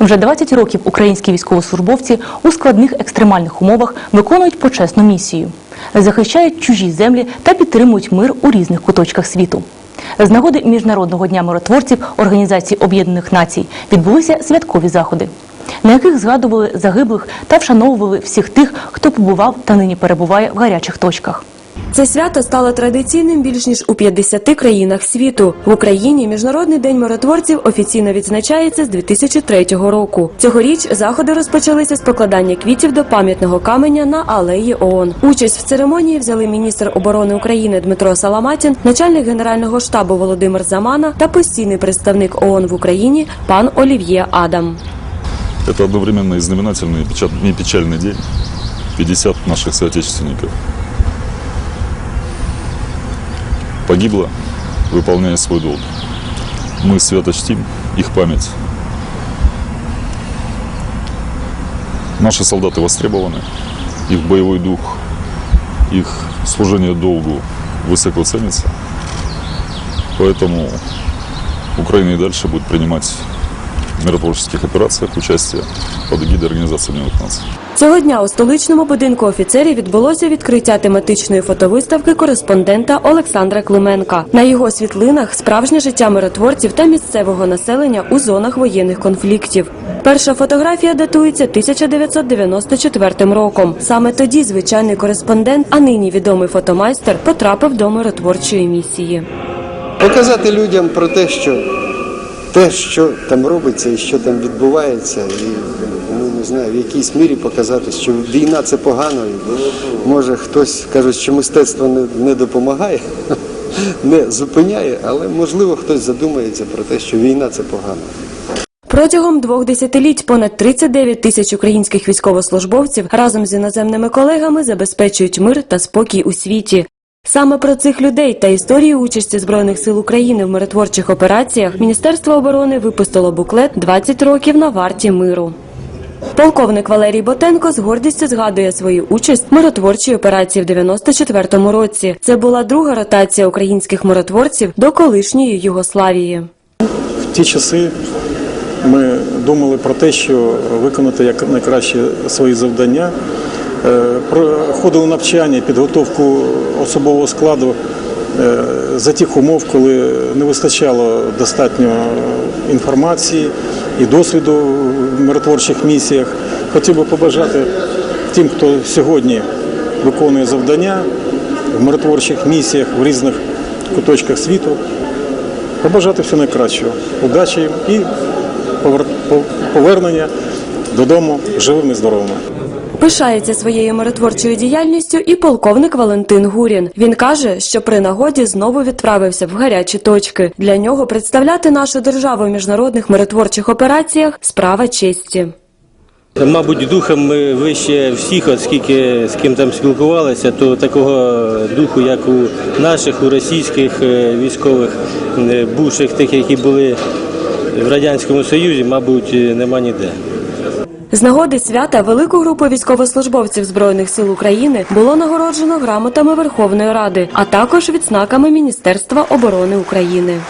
Вже 20 років українські військовослужбовці у складних екстремальних умовах виконують почесну місію, захищають чужі землі та підтримують мир у різних куточках світу. З нагоди Міжнародного дня миротворців Організації Об'єднаних Націй відбулися святкові заходи, на яких згадували загиблих та вшановували всіх тих, хто побував та нині перебуває в гарячих точках. Це свято стало традиційним більш ніж у 50 країнах світу. В Україні Міжнародний день миротворців офіційно відзначається з 2003 року. Цьогоріч заходи розпочалися з покладання квітів до пам'ятного каменя на алеї ООН. Участь в церемонії взяли міністр оборони України Дмитро Саламатін, начальник генерального штабу Володимир Замана та постійний представник ООН в Україні пан Олів'є Адам. Это одновременно и знаменательный, и печат- и печальный день. 50 наших соотечественников Погибло, выполняя свой долг. Мы свято чтим их память. Наши солдаты востребованы, их боевой дух, их служение долгу высоко ценится. Поэтому Украина и дальше будет принимать миротворческих операциях участие под эгидой Организации Объединенных Наций. Цього дня у столичному будинку офіцерів відбулося відкриття тематичної фотовиставки кореспондента Олександра Клименка. На його світлинах справжнє життя миротворців та місцевого населення у зонах воєнних конфліктів. Перша фотографія датується 1994 роком. Саме тоді звичайний кореспондент, а нині відомий фотомайстер, потрапив до миротворчої місії. Показати людям про те, що те, що там робиться і що там відбувається, і ну не знаю, в якійсь мірі показати, що війна це погано. І, може хтось каже, що мистецтво не, не допомагає, не зупиняє, але можливо хтось задумається про те, що війна це погано. Протягом двох десятиліть понад 39 тисяч українських військовослужбовців разом з іноземними колегами забезпечують мир та спокій у світі. Саме про цих людей та історію участі збройних сил України в миротворчих операціях Міністерство оборони випустило буклет «20 років на варті миру. Полковник Валерій Ботенко з гордістю згадує свою участь в миротворчій операції в 94-му році. Це була друга ротація українських миротворців до колишньої Югославії. В ті часи ми думали про те, що виконати як найкраще свої завдання. Е, Проходили навчання, підготовку особового складу е, за тих умов, коли не вистачало достатньо інформації і досвіду в миротворчих місіях. Хотів би побажати тим, хто сьогодні виконує завдання в миротворчих місіях в різних куточках світу, побажати все найкращого, удачі і повер- повернення додому живими і здоровими. Пишається своєю миротворчою діяльністю і полковник Валентин Гурін. Він каже, що при нагоді знову відправився в гарячі точки. Для нього представляти нашу державу в міжнародних миротворчих операціях справа честі. Мабуть, духом ми вище всіх, оскільки з ким там спілкувалися, то такого духу, як у наших, у російських е, військових, е, бувших тих, які були в Радянському Союзі, мабуть, е, нема ніде. З нагоди свята велику групу військовослужбовців збройних сил України було нагороджено грамотами Верховної Ради, а також відзнаками Міністерства оборони України.